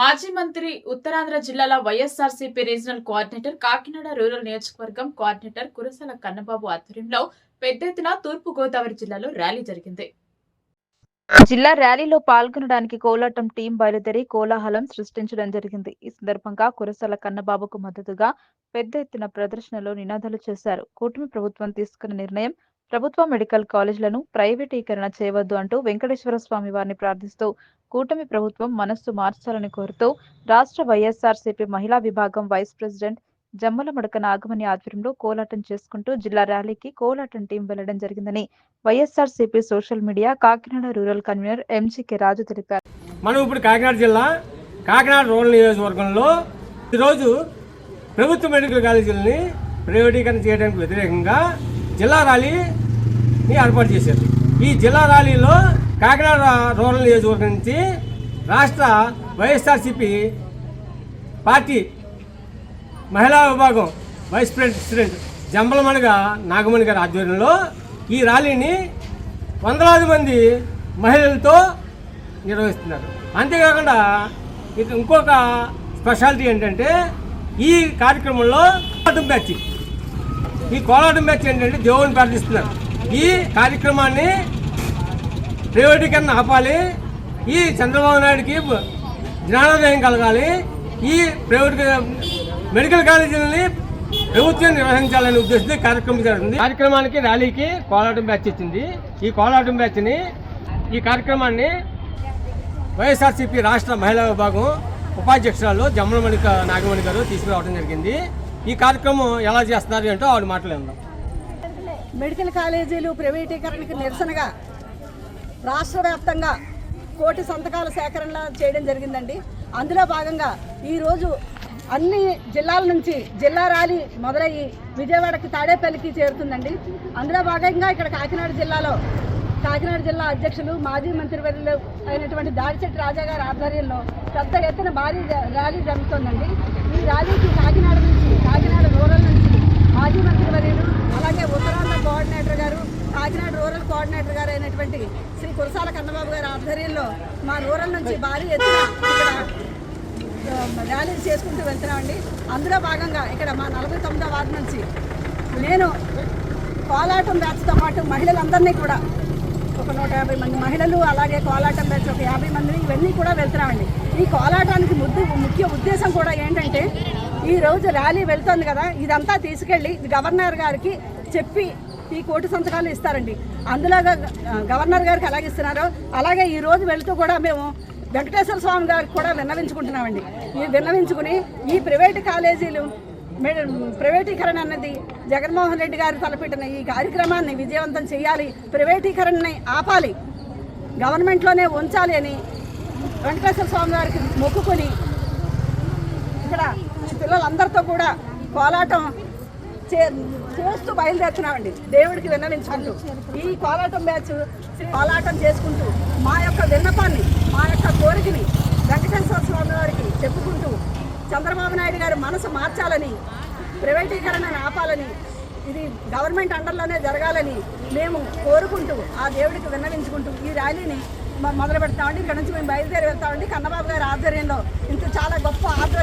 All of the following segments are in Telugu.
మాజీ మంత్రి ఉత్తరాంధ్ర జిల్లాల YSRCP regional coordinator Kakinada rural నియోజకవర్గం కోఆర్డినేటర్ కురసాల కన్నబాబు ఆధ్వర్యంలో పెద్ద ఎత్తున తూర్పు గోదావరి జిల్లాలో ర్యాలీ జరిగింది. జిల్లా ర్యాలీలో పాల్గొనడానికి కోలాటం టీం బయలుదేరి కోలాహలం సృష్టించడం జరిగింది. ఈ సందర్భంగా కురసాల కన్నబాబుకు మద్దతుగా పెద్ద ఎత్తున ప్రదర్శనలో నినాదాలు చేశారు. కూటమి ప్రభుత్వం తీసుకున్న నిర్ణయం ప్రభుత్వ మెడికల్ కాలేజీలను ప్రైవేటీకరణ చేయవద్దు అంటూ వెంకటేశ్వర స్వామి వారిని ప్రార్థిస్తూ కూటమి ప్రభుత్వం మనస్సు మార్చాలని కోరుతూ రాష్ట్ర వైఎస్ఆర్సీపీ మహిళా విభాగం వైస్ ప్రెసిడెంట్ జమ్మల మడక నాగమణి ఆధ్వర్యంలో కోలాటం చేసుకుంటూ జిల్లా ర్యాలీకి కోలాటం టీం వెళ్ళడం జరిగిందని YSRCP social media Kakinada rural convenor MGK Raju తెలిపారు. మనం ఇప్పుడు కాకినాడ జిల్లా కాకినాడ రూరల్ నియోజకవర్గంలో ఈరోజు ప్రభుత్వ మెడికల్ కాలేజీలని ప్రైవేటీకరణ చేయడానికి వ్యతిరేకంగా జిల్లా ర్యాలీని ఏర్పాటు చేశారు. ఈ జిల్లా ర్యాలీలో కాకినాడ రూరల్ నియోజకవర్గం నుంచి రాష్ట్ర వైఎస్ఆర్సిపి పార్టీ మహిళా విభాగం వైస్ ప్రెసిడెంట్ జంబలమణిగ నాగమణి గారి ఆధ్వర్యంలో ఈ ర్యాలీని వందలాది మంది మహిళలతో నిర్వహిస్తున్నారు. అంతేకాకుండా ఇంకొక స్పెషాలిటీ ఏంటంటే ఈ కార్యక్రమంలో కోలాటం బ్యాచ్ ఈ కోలాటం బ్యాచ్ ఏంటంటే దేవుని ప్రార్థిస్తున్నారు. ఈ కార్యక్రమాన్ని ప్రైవేటీకరణ ఆపాలి. ఈ చంద్రబాబు నాయుడికి జ్ఞానోదయం కలగాలి. ఈ ప్రైవేట్ మెడికల్ కాలేజీలని ప్రభుత్వం నిర్వహించాలనే ఉద్దేశంతో కార్యక్రమం జరుగుతుంది. కార్యక్రమానికి ర్యాలీకి కోలాటం బ్యాచ్ ఇచ్చింది. ఈ కోలాటం బ్యాచ్ని ఈ కార్యక్రమాన్ని వైఎస్ఆర్సీపీ రాష్ట్ర మహిళా విభాగం ఉపాధ్యక్షురాలు జమ్మలమణి నాగమణి గారు తీసుకురావడం జరిగింది. ఈ కార్యక్రమం ఎలా చేస్తున్నారు అంటే ఆవిడ మాట్లాడదాం మెడికల్ కాలేజీలు ప్రైవేటీకరణకు నిరసనగా రాష్ట్ర వ్యాప్తంగా కోటి సంతకాల సేకరణ చేయడం జరిగిందండి. అందులో భాగంగా ఈరోజు అన్ని జిల్లాల నుంచి జిల్లా ర్యాలీ మొదలయ్యి విజయవాడకి తాడేపల్లికి చేరుతుందండి. అందులో భాగంగా ఇక్కడ కాకినాడ జిల్లాలో కాకినాడ జిల్లా అధ్యక్షులు మాజీ మంత్రివర్యులు అయినటువంటి దాడిచెట్టి రాజా గారి ఆధ్వర్యంలో పెద్ద ఎత్తున భారీ ర్యాలీ జరుగుతోందండి. ఈ ర్యాలీకి కాకినాడ నుంచి కాకినాడ రూరల్ నుంచి మాజీ మంత్రివర్యులు అలాగే ఉత్తరాంధ్ర కోఆర్డినేటర్ గారు కాకినాడ రూరల్ కోఆర్డినేటర్ గారు అయినటువంటి శ్రీ కురసాల కన్నబాబు గారి ఆధ్వర్యంలో మా రూరల్ నుంచి భారీ ఎత్తున ఇక్కడ ర్యాలీలు చేసుకుంటూ వెళ్తున్నామండి. అందులో భాగంగా ఇక్కడ మా నలభై తొమ్మిదో వార్డు నుంచి నేను కోలాటం బ్యాచ్తో పాటు మహిళలందరినీ కూడా ఒక నూట యాభై మంది మహిళలు అలాగే కోలాటం బ్యాచ్ ఒక యాభై మంది ఇవన్నీ కూడా వెళ్తున్నామండి. ఈ కోలాటానికి ముద్దు ముఖ్య ఉద్దేశం కూడా ఏంటంటే ఈ రోజు ర్యాలీ వెళ్తుంది కదా ఇదంతా తీసుకెళ్ళి గవర్నర్ గారికి చెప్పి ఈ కోటి సంతకాలు ఇస్తారండి. అందులో గవర్నర్ గారికి అలాగే ఇస్తున్నారు అలాగే ఈ రోజు వెళుతూ కూడా మేము వెంకటేశ్వర స్వామి గారికి కూడా విన్నవించుకుంటున్నామండి. ఈ విన్నవించుకుని ఈ ప్రైవేటు కాలేజీలు ప్రైవేటీకరణ అన్నది జగన్మోహన్ రెడ్డి గారు తలపెట్టిన ఈ కార్యక్రమాన్ని విజయవంతం చేయాలి ప్రైవేటీకరణని ఆపాలి గవర్నమెంట్లోనే ఉంచాలి అని వెంకటేశ్వర స్వామి గారికి మొక్కుకొని ఇక్కడ పిల్లలందరితో కూడా కోలాటం చే చేస్తూ బయలుదేరుతున్నామండి. దేవుడికి విన్నవించుకుంటూ. ఈ కోలాటం మ్యాచ్ కోలాటం చేసుకుంటూ మా యొక్క విన్నపాన్ని మా యొక్క కోరికని వెంకటేశ్వర స్వామి వారికి చెప్పుకుంటూ చంద్రబాబు నాయుడు గారి మనసు మార్చాలని ప్రైవేటీకరణను ఆపాలని ఇది గవర్నమెంట్ అండర్లోనే జరగాలని మేము కోరుకుంటూ ఆ దేవుడికి విన్నవించుకుంటూ ఈ ర్యాలీని మొదలు పెడతామండి ఇక్కడ నుంచి మేము బయలుదేరి వెళ్తామండి. కన్నబాబు గారి ఆధ్వర్యంలో ఇంత చాలా గొప్ప ఆధ్వర్యంలో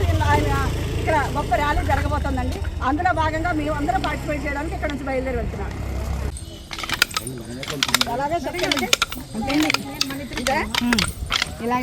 గొప్ప ర్యాలీ జరగబోతుందండి. అందులో భాగంగా మేము అందరం పార్టిసిపేట్ చేయడానికి ఇక్కడ నుంచి బయలుదేరి వెళ్తున్నాం. అలాగే చెప్పండి. ఇదే? ఇదా?